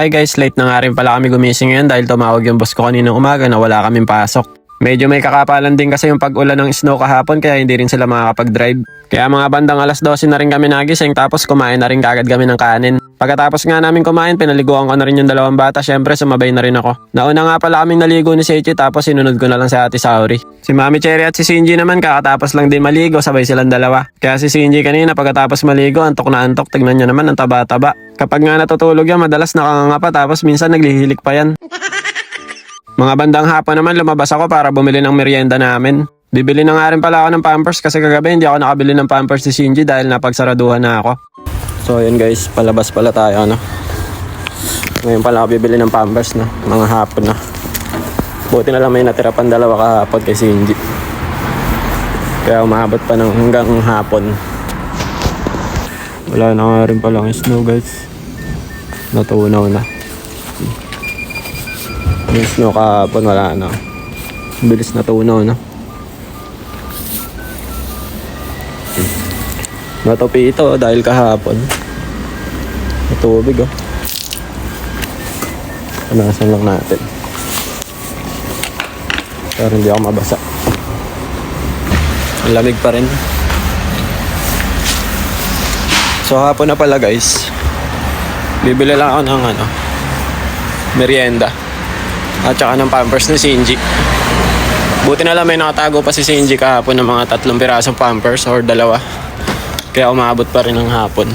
Hi guys, late na nga rin pala kami gumising ngayon dahil tumawag yung boss ko kaninang umaga na wala kaming pasok. Medyo may kakapalan din kasi yung pag-ulan ng snow kahapon kaya hindi rin sila makakapag-drive. Kaya mga bandang alas 12 na rin kami nagising tapos kumain na rin kagad kami ng kanin. Pagkatapos nga namin kumain, pinaliguan ko na rin yung dalawang bata, syempre sumabay na rin ako. Nauna nga pala kaming naligo ni Seichi tapos sinunod ko na lang si Ate Saori. Si Mami Cherry at si Shinji naman kakatapos lang din maligo, sabay silang dalawa. Kaya si Shinji kanina pagkatapos maligo, antok na antok, tignan niya naman ang taba-taba. Kapag nga natutulog yan, madalas nakanganga pa tapos minsan naglihilik pa yan. Mga bandang hapon naman lumabas ako para bumili ng merienda namin. Bibili na nga rin pala ako ng pampers kasi kagabi hindi ako nakabili ng pampers ni Shinji dahil napagsaraduhan na ako. So yun guys, palabas pala tayo ano. Ngayon pala ako bibili ng pampers na, mga hapon na. Buti na lang may natira pang dalawa kahapon kay Shinji. Kaya umabot pa ng hanggang hapon. Wala na nga rin palang snow guys. Natunaw na. Yung snow kahapon wala na. Bilis na tunaw no. Matupi ito dahil kahapon. Matubig oh. Panasan lang natin. Pero hindi ako mabasa. Ang lamig pa rin. So hapon na pala guys. Bibili lang ako ng ano, merienda. At saka ng pampers ni Shinji. Buti na lang may nakatago pa si Shinji kahapon ng mga tatlong pirasong pampers or dalawa. Kaya umabot pa rin ng hapon.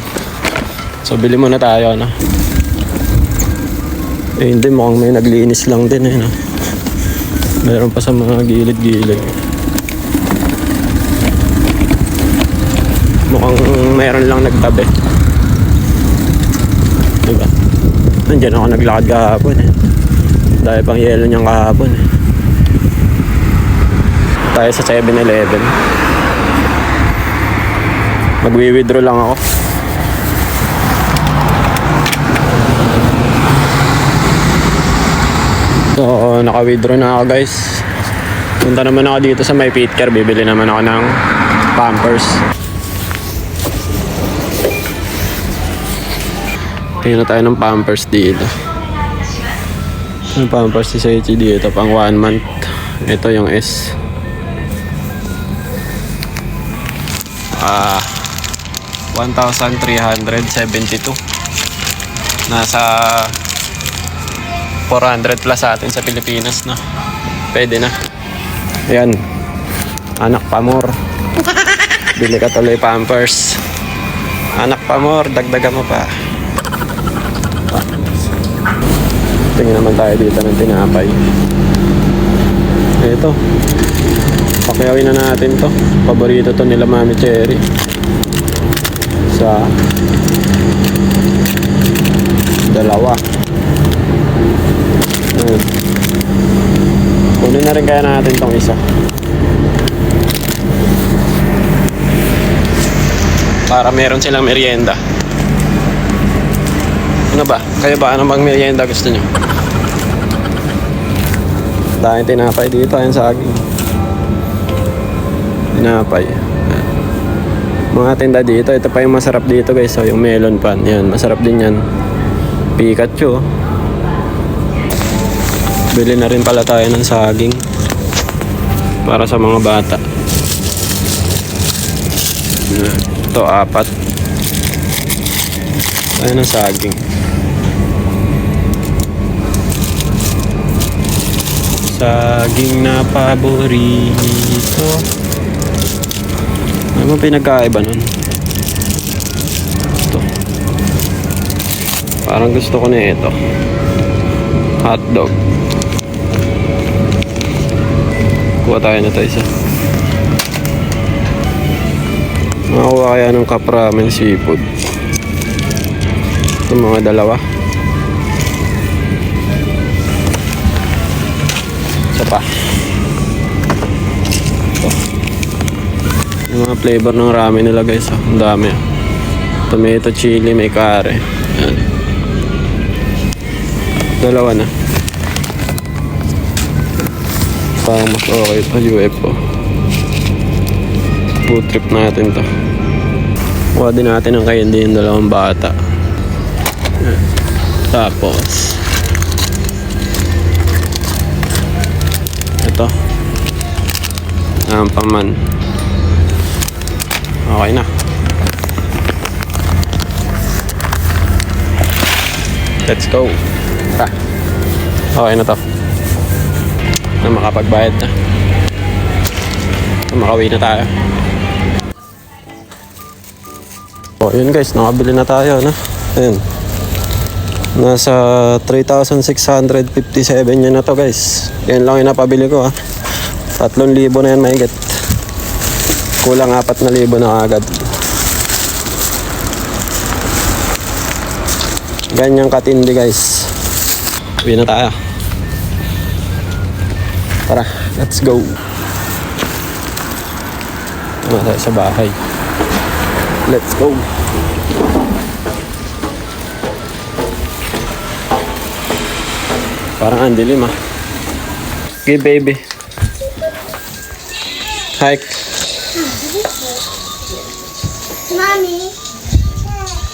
So bili muna tayo no. Eh hindi mukhang may naglinis lang din eh no. Meron pa sa mga gilid-gilid. Mukhang meron lang nagtabi. Diba? Nandiyan ako naglakad kahapon eh. Dahil pang yelo niyang kahapon. Tayo sa 7-Eleven. Magwi-withdraw lang ako. So, naka-withdraw na ako guys. Punta naman ako dito sa may Pitcare. Bibili naman ako ng Pampers. Tingnan na tayo ng Pampers dito. Yung Pampers si Seichi dito pang 1 month. Ito yung S. Ah, 1,372. Nasa 400 plus sa atin sa Pilipinas, no? Pwede na. Ayan. Anak pamor. Bili ka tuloy pampers. Anak pamor, dagdagan mo pa. Tingin naman tayo dito ng tinapay. Ito. Pakiyawin na natin to. Paborito to nila Mami Cherry. Sa dalawa. Ayun. Kunin na rin kaya natin tong isa. Para meron silang merienda. Ano ba? Kayo ba? Ano bang merienda gusto nyo? Dahil tinapay dito. Ayan sa aging. Tinapay. Ayan. Mga tinda dito. Ito pa yung masarap dito guys. So, yung melon pan. Yan. Masarap din yan. Pikachu. Bili na rin pala tayo ng saging. Para sa mga bata. Ito, apat. Tayo ng saging. Saging na paborito. Ano mo pinagkaiba nun? Ito. Parang gusto ko na ito. Hotdog. Kuha tayo na tayo isa. Makakuha kaya ng kapramen seafood. Ito mga dalawa. Pa. Ito. Yung mga flavor ng ramen nila guys. oh. Ang dami. oh. Tomato, chili, may kare. Yan. Dalawa na. Parang mas okay pa UFO. Food trip natin to. Kuha din natin ang candy yung dalawang bata. Yan. Tapos, ito. Ang paman. Okay na. Let's go. Tara. Okay na to. Na makapagbayad na. Na makauwi na tayo. Oh, yun guys, nakabili na tayo, no? Ayun. Nasa 3,657 yun na to guys. Yan lang yung napabili ko ha. 3,000 na yan mahigit. Kulang 4,000 na agad. Ganyang katindi guys. Uwi na tayo. Tara, let's go. Tama tayo sa bahay. Let's go. Parang ang dilim ah. Okay, baby. Hi. Mommy.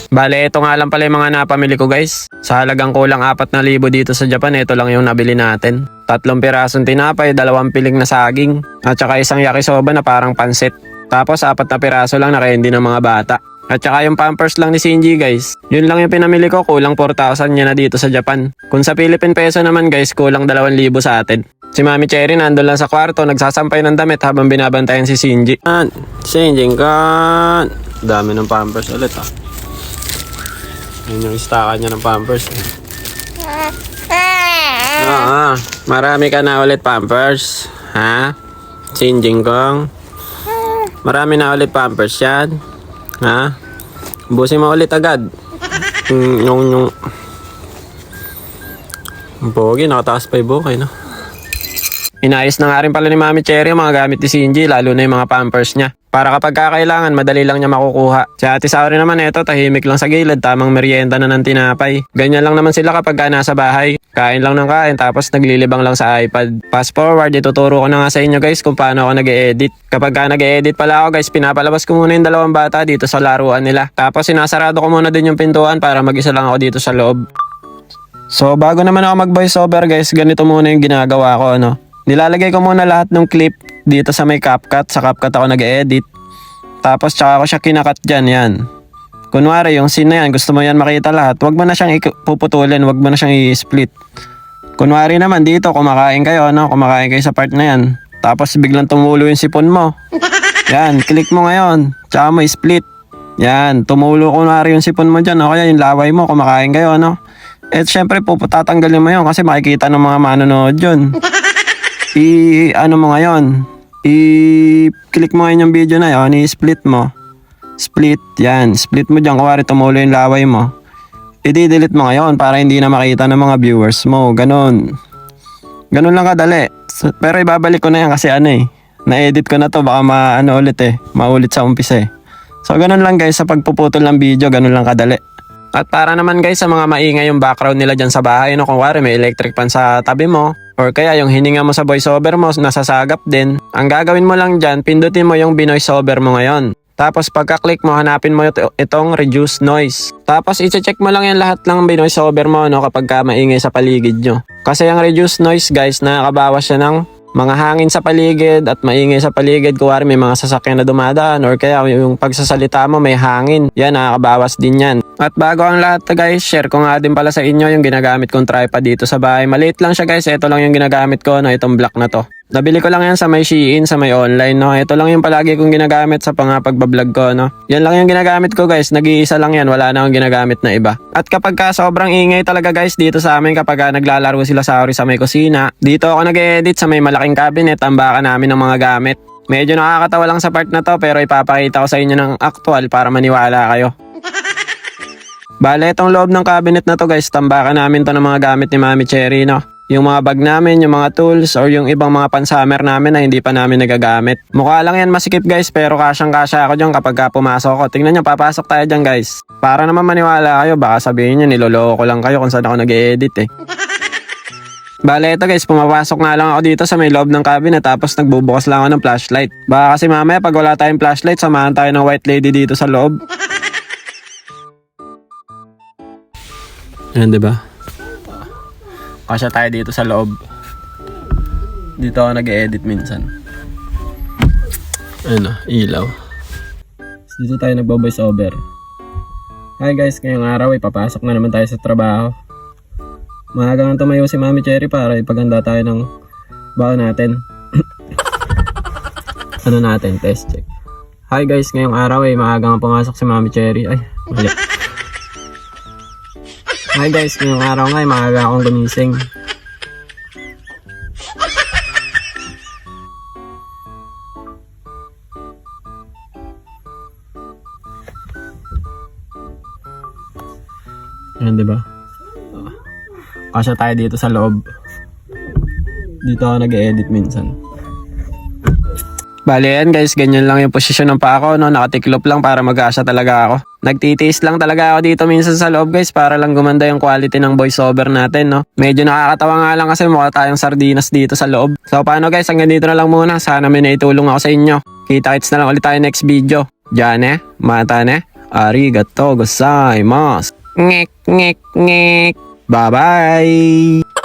Bale, ito nga lang pala yung mga napamili ko guys. Sa halagang kulang 4,000 dito sa Japan, ito lang yung nabili natin. Tatlong pirasong tinapay, dalawang piling na saging, at saka isang yakisoba na parang pansit. Tapos apat na piraso lang na candy ng mga bata. At saka yung pampers lang ni Shinji guys. Yun lang yung pinamili ko, kulang 4,000 niya na dito sa Japan. Kung sa Philippine peso naman guys, kulang 2,000 sa atin. Si Mami Cherry nandun lang sa kwarto, nagsasampay ng damit habang binabantayan si Shinji. Kan, Shinji kan. Dami ng pampers ulit ah. Yun yung istaka niya ng pampers. Eh. Oo, marami ka na ulit pampers. Ha? Sinjing kong. Marami na ulit pampers yan. Ha? Busin mo ulit agad. Mm, Yung, yung... Ang Pogi, nakataas pa yung bukay, no? Inayos na nga rin pala ni Mami Cherry yung mga gamit ni Shinji, lalo na yung mga pampers niya. Para kapag kakailangan, madali lang niya makukuha. Si Ate Saori naman eto, tahimik lang sa gilid, tamang merienda na ng tinapay. Ganyan lang naman sila kapag ka nasa bahay. Kain lang ng kain, tapos naglilibang lang sa iPad. Fast forward, ituturo ko na nga sa inyo guys kung paano ako nag-edit. Kapag ka nag-edit pala ako guys, pinapalabas ko muna yung dalawang bata dito sa laruan nila. Tapos sinasarado ko muna din yung pintuan para mag-isa lang ako dito sa loob. So bago naman ako mag voiceover guys, ganito muna yung ginagawa ko ano. Nilalagay ko muna lahat ng clip dito sa may CapCut. Sa CapCut ako nag-edit. Tapos tsaka ako siya kinakat dyan, yan. Kunwari, yung scene na yan, gusto mo yan makita lahat, wag mo na siyang puputulin, wag mo na siyang i-split. Kunwari naman dito, kumakain kayo, no? Kumakain kayo sa part na yan. Tapos biglang tumulo yung sipon mo. Yan, click mo ngayon. Tsaka mo i-split. Yan, tumulo kunwari yung sipon mo dyan, o kaya yung laway mo, kumakain kayo, no? Eh, syempre, puputatanggalin mo yun kasi makikita ng mga manonood yun. I, ano mo ngayon, i-click mo ngayon yung video na yun, i-split mo. Split, yan. Split mo dyan, kuwari tumulo yung laway mo. I-delete mo ngayon para hindi na makita ng mga viewers mo. Ganon. Ganon lang kadali. Pero ibabalik ko na yan kasi ano eh. Na-edit ko na to, baka maano ulit eh. Maulit sa umpisa eh. So ganon lang guys, sa pagpuputol ng video, ganon lang kadali. At para naman guys sa mga maingay yung background nila dyan sa bahay, no, kung wari may electric pan sa tabi mo, or kaya yung hininga mo sa voiceover mo, nasasagap din, ang gagawin mo lang dyan, pindutin mo yung binoiseover mo ngayon. Tapos pagka-click mo, hanapin mo ito- itong reduce noise. Tapos i-check mo lang yan lahat ng binoiseover mo no, kapag ka maingay sa paligid nyo. Kasi yung reduce noise guys, nakakabawas siya ng mga hangin sa paligid at maingay sa paligid. Kuwari may mga sasakyan na dumadaan or kaya yung pagsasalita mo may hangin. Yan, nakakabawas din yan. At bago ang lahat guys, share ko nga din pala sa inyo yung ginagamit kong tripod dito sa bahay. Maliit lang siya guys, ito lang yung ginagamit ko, no, itong black na to. Nabili ko lang yan sa may Shein, sa may online, no. Ito lang yung palagi kong ginagamit sa pang pagbablog ko, no. Yan lang yung ginagamit ko, guys. Nag-iisa lang yan, wala na akong ginagamit na iba. At kapag ka sobrang ingay talaga, guys, dito sa amin kapag ka naglalaro sila sa sa may kusina, dito ako nag-edit sa may malaking cabinet, tambakan namin ng mga gamit. Medyo nakakatawa lang sa part na to, pero ipapakita ko sa inyo ng actual para maniwala kayo. Bale, itong loob ng cabinet na to guys, tambakan namin to ng mga gamit ni Mami Cherry, no? Yung mga bag namin, yung mga tools, or yung ibang mga pansummer namin na hindi pa namin nagagamit. Mukha lang yan masikip guys, pero kasyang kasya ako dyan kapag ka pumasok ko. Tingnan nyo, papasok tayo dyan guys. Para naman maniwala kayo, baka sabihin nyo, niloloko ko lang kayo kung saan ako nag-edit eh. Bale, ito guys, pumapasok nga lang ako dito sa may loob ng cabinet tapos nagbubukas lang ako ng flashlight. Baka kasi mamaya pag wala tayong flashlight, samahan tayo ng white lady dito sa loob. Yan, di ba? Kasya tayo dito sa loob. Dito ako nag-edit minsan. Ano, ilaw. Dito tayo nagbo-voice over. Hi guys, ngayong araw ay papasok na naman tayo sa trabaho. Maaga nga tumayo si Mami Cherry para ipaganda tayo ng baon natin. ano natin, test check. Hi guys, ngayong araw ay maaga nga pumasok si Mami Cherry. Ay, mali. Hi guys, ngayong araw nga ay maaga akong gumising. Ayan, di ba? Kasya tayo dito sa loob. Dito ako nag-edit minsan. Bali yan guys, ganyan lang yung posisyon ng paa ko, no? Nakatiklop lang para mag-asya talaga ako. Nagtitiis lang talaga ako dito minsan sa loob guys para lang gumanda yung quality ng voiceover natin, no? Medyo nakakatawa nga lang kasi mukha tayong sardinas dito sa loob. So paano guys, hanggang dito na lang muna. Sana may naitulong ako sa inyo. Kita-kits na lang ulit tayo next video. Eh, mata ne, arigato gozaimasu. Ngek, ngek, ngek. Bye-bye!